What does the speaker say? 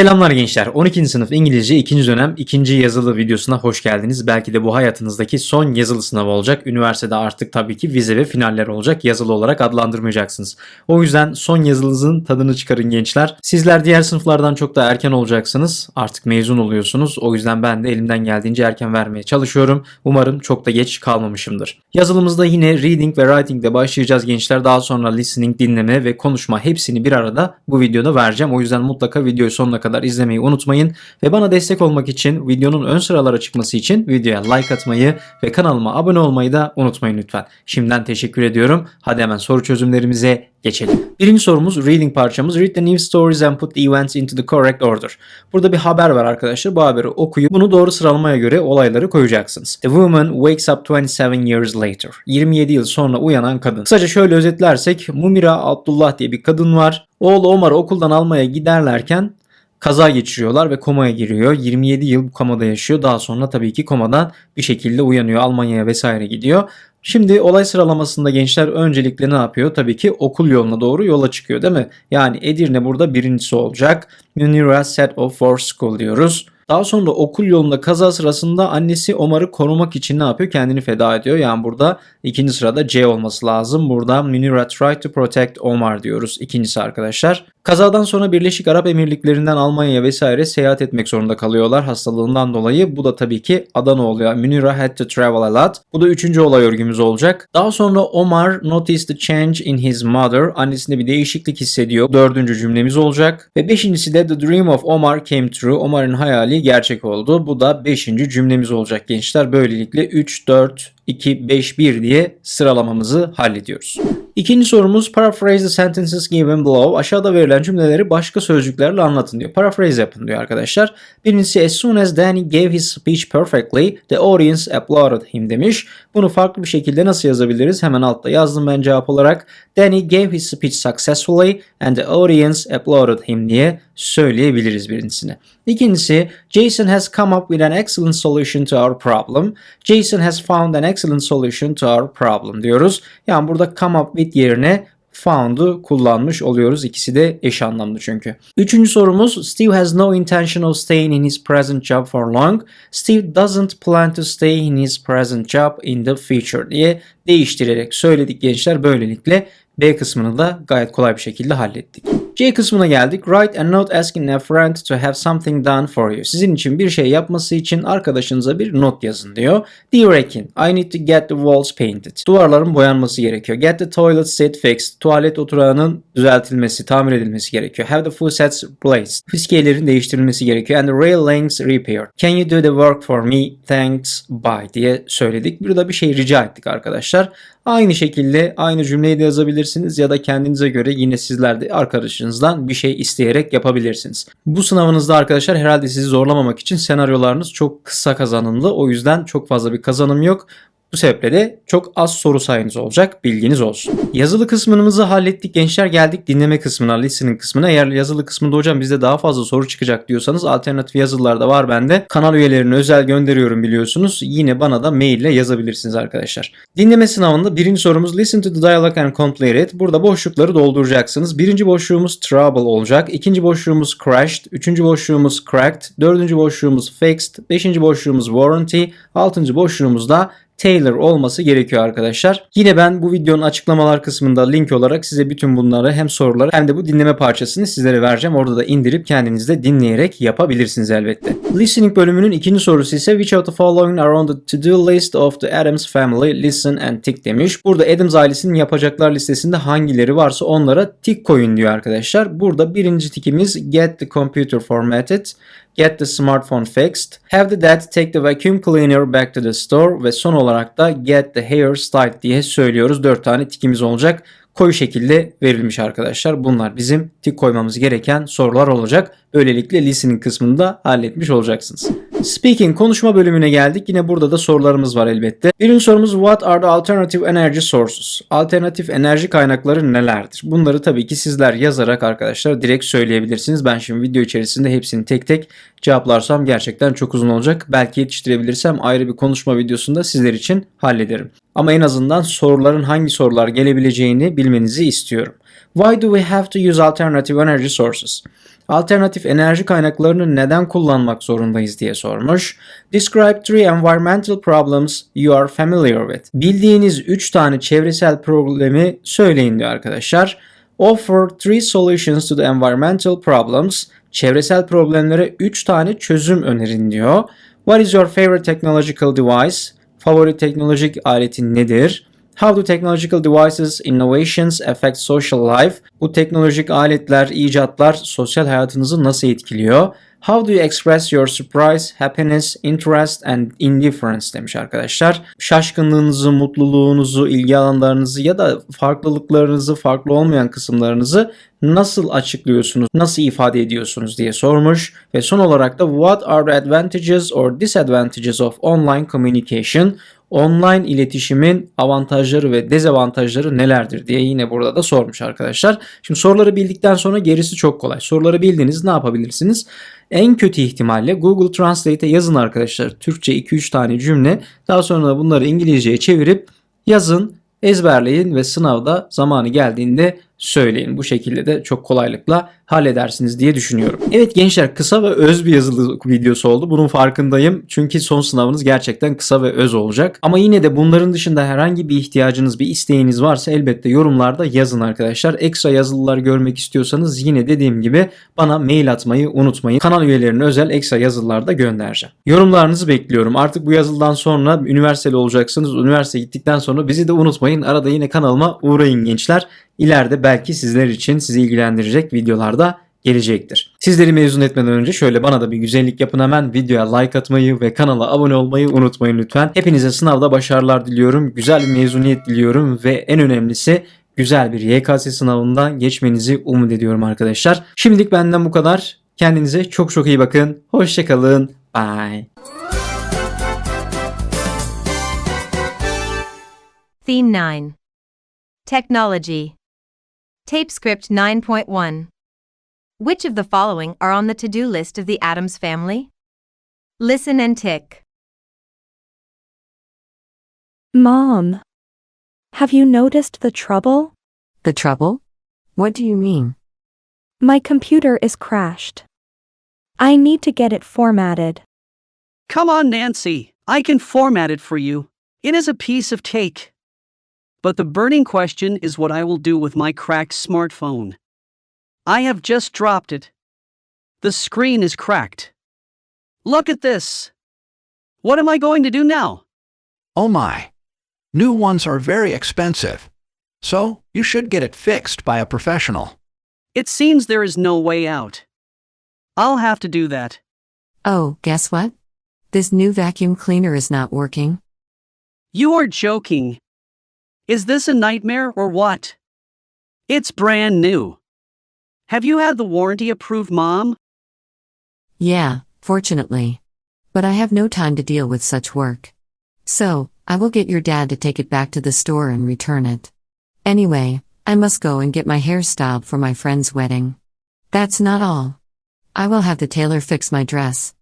Selamlar gençler. 12. sınıf İngilizce 2. dönem 2. yazılı videosuna hoş geldiniz. Belki de bu hayatınızdaki son yazılı sınav olacak. Üniversitede artık tabii ki vize ve finaller olacak. Yazılı olarak adlandırmayacaksınız. O yüzden son yazılınızın tadını çıkarın gençler. Sizler diğer sınıflardan çok daha erken olacaksınız. Artık mezun oluyorsunuz. O yüzden ben de elimden geldiğince erken vermeye çalışıyorum. Umarım çok da geç kalmamışımdır. Yazılımızda yine reading ve writing ile başlayacağız gençler. Daha sonra listening, dinleme ve konuşma hepsini bir arada bu videoda vereceğim. O yüzden mutlaka videoyu sonuna kadar izlemeyi unutmayın. Ve bana destek olmak için videonun ön sıralara çıkması için videoya like atmayı ve kanalıma abone olmayı da unutmayın lütfen. Şimdiden teşekkür ediyorum. Hadi hemen soru çözümlerimize geçelim. Birinci sorumuz reading parçamız. Read the news stories and put the events into the correct order. Burada bir haber var arkadaşlar. Bu haberi okuyup bunu doğru sıralamaya göre olayları koyacaksınız. The woman wakes up 27 years later. 27 yıl sonra uyanan kadın. Kısaca şöyle özetlersek Mumira Abdullah diye bir kadın var. Oğlu Omar'ı okuldan almaya giderlerken kaza geçiriyorlar ve komaya giriyor. 27 yıl bu komada yaşıyor. Daha sonra tabii ki komadan bir şekilde uyanıyor. Almanya'ya vesaire gidiyor. Şimdi olay sıralamasında gençler öncelikle ne yapıyor? Tabii ki okul yoluna doğru yola çıkıyor değil mi? Yani Edirne burada birincisi olacak. Munira set off for school diyoruz. Daha sonra okul yolunda kaza sırasında annesi Omar'ı korumak için ne yapıyor? Kendini feda ediyor. Yani burada ikinci sırada C olması lazım. Burada Munira try to protect Omar diyoruz. İkincisi arkadaşlar. Kazadan sonra Birleşik Arap Emirlikleri'nden Almanya'ya vesaire seyahat etmek zorunda kalıyorlar hastalığından dolayı. Bu da tabii ki Adana oluyor. Munira had to travel a lot. Bu da üçüncü olay örgümüz olacak. Daha sonra Omar noticed the change in his mother. Annesinde bir değişiklik hissediyor. Dördüncü cümlemiz olacak. Ve beşincisi de the dream of Omar came true. Omar'ın hayali gerçek oldu. Bu da beşinci cümlemiz olacak gençler. Böylelikle 3, 4, 2, 5, 1 diye sıralamamızı hallediyoruz. İkinci sorumuz paraphrase the sentences given below. Aşağıda verilen cümleleri başka sözcüklerle anlatın diyor. Paraphrase yapın diyor arkadaşlar. Birincisi as soon as Danny gave his speech perfectly, the audience applauded him demiş. Bunu farklı bir şekilde nasıl yazabiliriz? Hemen altta yazdım ben cevap olarak. Danny gave his speech successfully and the audience applauded him diye söyleyebiliriz birincisini. İkincisi, Jason has come up with an excellent solution to our problem. Jason has found an excellent solution to our problem diyoruz. Yani burada come up with yerine found'u kullanmış oluyoruz. İkisi de eş anlamlı çünkü. Üçüncü sorumuz Steve has no intention of staying in his present job for long. Steve doesn't plan to stay in his present job in the future diye değiştirerek söyledik gençler. Böylelikle B kısmını da gayet kolay bir şekilde hallettik. C kısmına geldik. Write a note asking a friend to have something done for you. Sizin için bir şey yapması için arkadaşınıza bir not yazın diyor. Dear Ekin, I need to get the walls painted. Duvarların boyanması gerekiyor. Get the toilet seat fixed. Tuvalet oturağının düzeltilmesi, tamir edilmesi gerekiyor. Have the foot sets replaced. Fiskiyelerin değiştirilmesi gerekiyor. And the railings repaired. Can you do the work for me? Thanks, bye diye söyledik. Burada bir şey rica ettik arkadaşlar. Aynı şekilde aynı cümleyi de yazabilirsiniz ya da kendinize göre yine sizler de arkadaşınızdan bir şey isteyerek yapabilirsiniz. Bu sınavınızda arkadaşlar herhalde sizi zorlamamak için senaryolarınız çok kısa kazanımlı. O yüzden çok fazla bir kazanım yok. Bu sebeple de çok az soru sayınız olacak. Bilginiz olsun. Yazılı kısmımızı hallettik gençler. Geldik dinleme kısmına, listening kısmına. Eğer yazılı kısmında hocam bizde daha fazla soru çıkacak diyorsanız alternatif yazılılar da var bende. Kanal üyelerine özel gönderiyorum biliyorsunuz. Yine bana da mail ile yazabilirsiniz arkadaşlar. Dinleme sınavında birinci sorumuz listen to the dialogue and complete it. Burada boşlukları dolduracaksınız. Birinci boşluğumuz trouble olacak. İkinci boşluğumuz crashed. Üçüncü boşluğumuz cracked. Dördüncü boşluğumuz fixed. Beşinci boşluğumuz warranty. Altıncı boşluğumuz da Taylor olması gerekiyor arkadaşlar. Yine ben bu videonun açıklamalar kısmında link olarak size bütün bunları hem soruları hem de bu dinleme parçasını sizlere vereceğim. Orada da indirip kendiniz de dinleyerek yapabilirsiniz elbette. Listening bölümünün ikinci sorusu ise which of the following are on the to-do list of the Adams family listen and tick demiş. Burada Adams ailesinin yapacaklar listesinde hangileri varsa onlara tik koyun diyor arkadaşlar. Burada birinci tikimiz get the computer formatted get the smartphone fixed, have the dad take the vacuum cleaner back to the store ve son olarak da get the hair styled diye söylüyoruz. 4 tane tikimiz olacak. Koyu şekilde verilmiş arkadaşlar. Bunlar bizim tik koymamız gereken sorular olacak. Böylelikle listening kısmını da halletmiş olacaksınız. Speaking konuşma bölümüne geldik. Yine burada da sorularımız var elbette. Birinci sorumuz what are the alternative energy sources? Alternatif enerji kaynakları nelerdir? Bunları tabii ki sizler yazarak arkadaşlar direkt söyleyebilirsiniz. Ben şimdi video içerisinde hepsini tek tek cevaplarsam gerçekten çok uzun olacak. Belki yetiştirebilirsem ayrı bir konuşma videosunda sizler için hallederim. Ama en azından soruların hangi sorular gelebileceğini bilmenizi istiyorum. Why do we have to use alternative energy sources? Alternatif enerji kaynaklarını neden kullanmak zorundayız diye sormuş. Describe three environmental problems you are familiar with. Bildiğiniz 3 tane çevresel problemi söyleyin diyor arkadaşlar. Offer three solutions to the environmental problems. Çevresel problemlere 3 tane çözüm önerin diyor. What is your favorite technological device? Favori teknolojik aletin nedir? How do technological devices, innovations affect social life? Bu teknolojik aletler, icatlar sosyal hayatınızı nasıl etkiliyor? How do you express your surprise, happiness, interest and indifference demiş arkadaşlar. Şaşkınlığınızı, mutluluğunuzu, ilgi alanlarınızı ya da farklılıklarınızı, farklı olmayan kısımlarınızı nasıl açıklıyorsunuz, nasıl ifade ediyorsunuz diye sormuş. Ve son olarak da what are the advantages or disadvantages of online communication? Online iletişimin avantajları ve dezavantajları nelerdir diye yine burada da sormuş arkadaşlar. Şimdi soruları bildikten sonra gerisi çok kolay. Soruları bildiğiniz ne yapabilirsiniz? En kötü ihtimalle Google Translate'e yazın arkadaşlar. Türkçe 2-3 tane cümle. Daha sonra da bunları İngilizceye çevirip yazın, ezberleyin ve sınavda zamanı geldiğinde söyleyin. Bu şekilde de çok kolaylıkla halledersiniz diye düşünüyorum. Evet gençler kısa ve öz bir yazılı videosu oldu. Bunun farkındayım. Çünkü son sınavınız gerçekten kısa ve öz olacak. Ama yine de bunların dışında herhangi bir ihtiyacınız, bir isteğiniz varsa elbette yorumlarda yazın arkadaşlar. Ekstra yazılılar görmek istiyorsanız yine dediğim gibi bana mail atmayı unutmayın. Kanal üyelerine özel ekstra yazılılar da göndereceğim. Yorumlarınızı bekliyorum. Artık bu yazılıdan sonra üniversiteli olacaksınız. Üniversite gittikten sonra bizi de unutmayın. Arada yine kanalıma uğrayın gençler. İleride belki sizler için sizi ilgilendirecek videolarda gelecektir. Sizleri mezun etmeden önce şöyle bana da bir güzellik yapın hemen videoya like atmayı ve kanala abone olmayı unutmayın lütfen. Hepinize sınavda başarılar diliyorum. Güzel bir mezuniyet diliyorum ve en önemlisi güzel bir YKS sınavından geçmenizi umut ediyorum arkadaşlar. Şimdilik benden bu kadar. Kendinize çok çok iyi bakın. Hoşçakalın. Bye. Theme 9 Technology Tape Script 9.1 Which of the following are on the to do list of the Adams family? Listen and tick. Mom, have you noticed the trouble? The trouble? What do you mean? My computer is crashed. I need to get it formatted. Come on, Nancy. I can format it for you. It is a piece of cake. But the burning question is what I will do with my cracked smartphone. I have just dropped it. The screen is cracked. Look at this. What am I going to do now? Oh my. New ones are very expensive. So, you should get it fixed by a professional. It seems there is no way out. I'll have to do that. Oh, guess what? This new vacuum cleaner is not working. You are joking. Is this a nightmare or what? It's brand new. Have you had the warranty approved, Mom? Yeah, fortunately. But I have no time to deal with such work. So, I will get your dad to take it back to the store and return it. Anyway, I must go and get my hair styled for my friend's wedding. That's not all. I will have the tailor fix my dress.